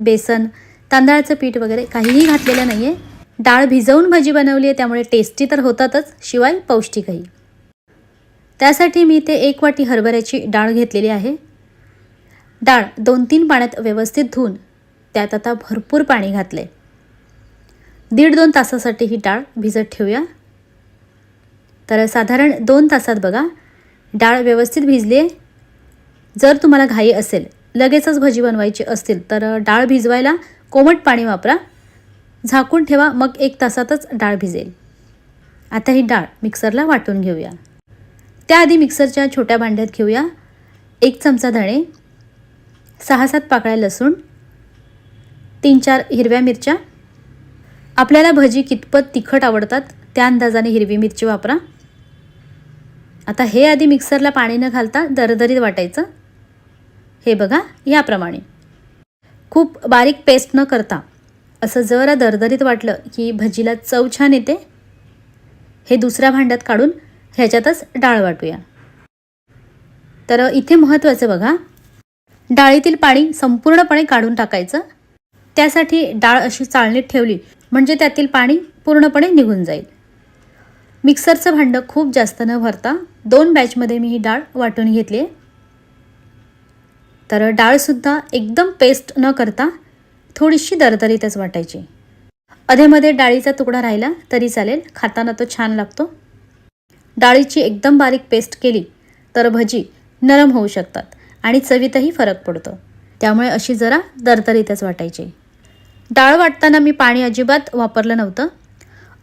बेसन तांदळाचं पीठ वगैरे काहीही घातलेलं नाही आहे डाळ भिजवून भजी बनवली आहे त्यामुळे टेस्टी तर होतातच शिवाय पौष्टिकही. त्यासाठी मी ते एक वाटी हरभऱ्याची डाळ घेतलेली आहे. डाळ दोन तीन पाण्यात व्यवस्थित धुवून त्यात आता भरपूर पाणी घातले दीड दोन तासासाठी ही डाळ भिजत ठेवूया. तर साधारण दोन तासात बघा डाळ व्यवस्थित भिजली आहे जर तुम्हाला घाई असेल लगेचच भजी बनवायची असतील तर डाळ भिजवायला कोमट पाणी वापरा. झाकून ठेवा मग एक तासातच डाळ भिजेल. आता ही डाळ मिक्सरला वाटून घेऊया. त्याआधी मिक्सरच्या छोट्या भांड्यात घेऊया. एक चमचा धणे सहा सात पाकळ्या लसूण तीन चार हिरव्या मिरच्या. आपल्याला भजी कितपत तिखट आवडतात त्या अंदाजाने हिरवी मिरची वापरा. आता हे आधी मिक्सरला पाणी न घालता दरदरीत वाटायचं. हे बघा याप्रमाणे. खूप बारीक पेस्ट न करता असं जरा दरदरीत वाटलं की भजीला चव छान येते. हे दुसऱ्या भांड्यात काढून ह्याच्यातच डाळ वाटूया. तर इथे महत्त्वाचं बघा डाळीतील पाणी संपूर्णपणे काढून टाकायचं. त्यासाठी डाळ अशी चाळणीत ठेवली म्हणजे त्यातील पाणी पूर्णपणे निघून जाईल. मिक्सरचं भांडं खूप जास्त न भरता दोन बॅचमध्ये मी ही डाळ वाटून घेतली आहे तर डाळसुद्धा एकदम पेस्ट न करता थोडीशी दरदरीतच वाटायची. अधेमध्ये डाळीचा तुकडा राहिला तरी चालेल खाताना तो छान लागतो. डाळीची एकदम बारीक पेस्ट केली तर भजी नरम होऊ शकतात आणि चवीतही फरक पडतो. त्यामुळे अशी जरा दरदरीतच वाटायची. डाळ वाटताना मी पाणी अजिबात वापरलं नव्हतं.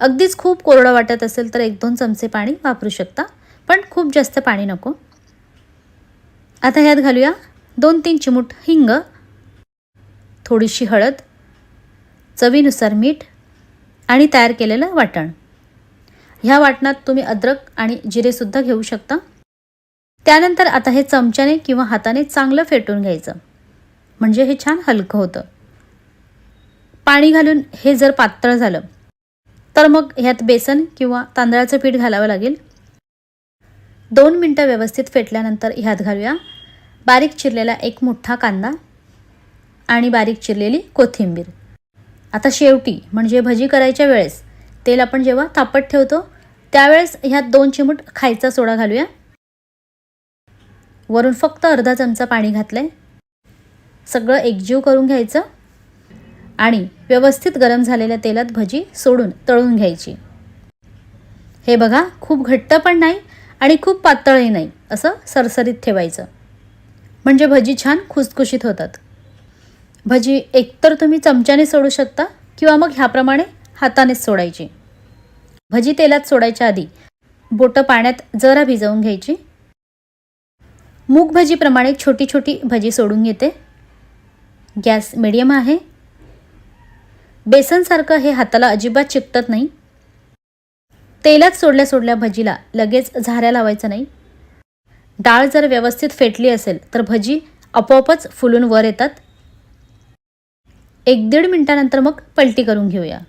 अगदीच खूप कोरडं वाटत असेल तर एक दोन चमचे पाणी वापरू शकता पण खूप जास्त पाणी नको. आता ह्यात घालूया दोन तीन चिमूट हिंग थोडीशी हळद चवीनुसार मीठ आणि तयार केलेलं वाटण. ह्या वाटणात तुम्ही अद्रक आणि जिरेसुद्धा घेऊ शकता. त्यानंतर आता हे चमच्याने किंवा हाताने चांगलं फेटून घ्यायचं. म्हणजे हे छान हलकं होतं. पाणी घालून हे जर पातळ झालं तर मग ह्यात बेसन किंवा तांदळाचं पीठ घालावं लागेल. दोन मिनटं व्यवस्थित फेटल्यानंतर ह्यात घालूया. बारीक चिरलेला एक मोठा कांदा आणि बारीक चिरलेली कोथिंबीर. आता शेवटी म्हणजे भजी करायच्या वेळेस तेल आपण जेव्हा तापत ठेवतो त्यावेळेस ह्यात दोन चिमूट खायचा सोडा घालूया. वरून फक्त अर्धा चमचा पाणी घातलं आहे सगळं एकजीव करून घ्यायचं आणि व्यवस्थित गरम झालेल्या तेलात भजी सोडून तळून घ्यायची. हे बघा खूप घट्ट पण नाही आणि खूप पातळही नाही असं सरसरीत ठेवायचं. म्हणजे भजी छान खुसखुशीत होतात. भजी एकतर तुम्ही चमच्याने सोडू शकता किंवा मग ह्याप्रमाणे हातानेच सोडायची. भजी तेलात सोडायच्या आधी बोटं पाण्यात जरा भिजवून घ्यायची. मूग भजीप्रमाणे छोटी छोटी भजी सोडून घेते. गॅस मिडियम आहे. बेसनसारखं हे हाताला अजिबात चिकटत नाही. तेलात सोडल्या सोडल्या भजीला लगेच झाऱ्या लावायचं नाही. डाळ जर व्यवस्थित फेटली असेल तर भजी आपोआपच फुलून वर येतात. एक दीड मिनटानंतर मग पलटी करून घेऊया.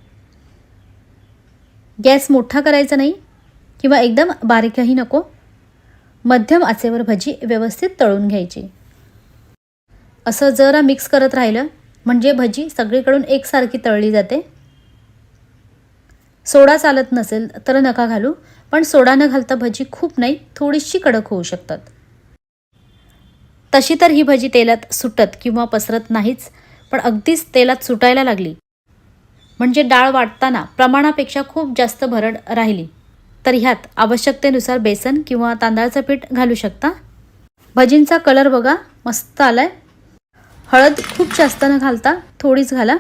गॅस मोठा करायचा नाही किंवा एकदम बारीकही नको. मध्यम आचेवर भजी व्यवस्थित तळून घ्यायची. असं जरा मिक्स करत राहिलं म्हणजे भजी सगळीकडून एकसारखी तळली जाते. सोडा चालत नसेल तर नका घालू पण सोडा न घालता भजी खूप नाही थोडीशी कडक होऊ शकतात. तशी तर ही भजी तेलात सुटत किंवा पसरत नाहीच पण अगदीच तेलात सुटायला लागली. म्हणजे डाळ वाटताना प्रमाणापेक्षा खूप जास्त भरड राहिली. तर ह्यात आवश्यकतेनुसार बेसन किंवा तांदळाचं पीठ घालू शकता? भजींचा कलर बघा मस्त आलाय. हळद खूप जास्त न घालता थोडीच घाला.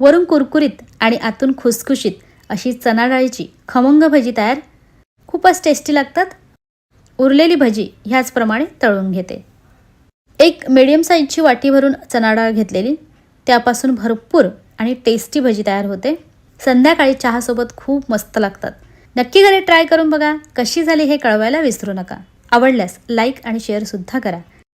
वरून कुरकुरीत आणि आतून खुसखुशीत अशी चणा डाळीची खमंग भजी तयार. खूपच टेस्टी लागतात. उरलेली भजी ह्याचप्रमाणे तळून घेते. एक मिडियम साईजची वाटी भरून चणा डाळ घेतलेली. त्यापासून भरपूर आणि टेस्टी भजी तयार होते. संध्याकाळी चहासोबत खूप मस्त लागतात. नक्की घरी ट्राय करून बघा. कशी झाली हे कळवायला विसरू नका. आवडल्यास लाईक आणि शेअरसुद्धा करा.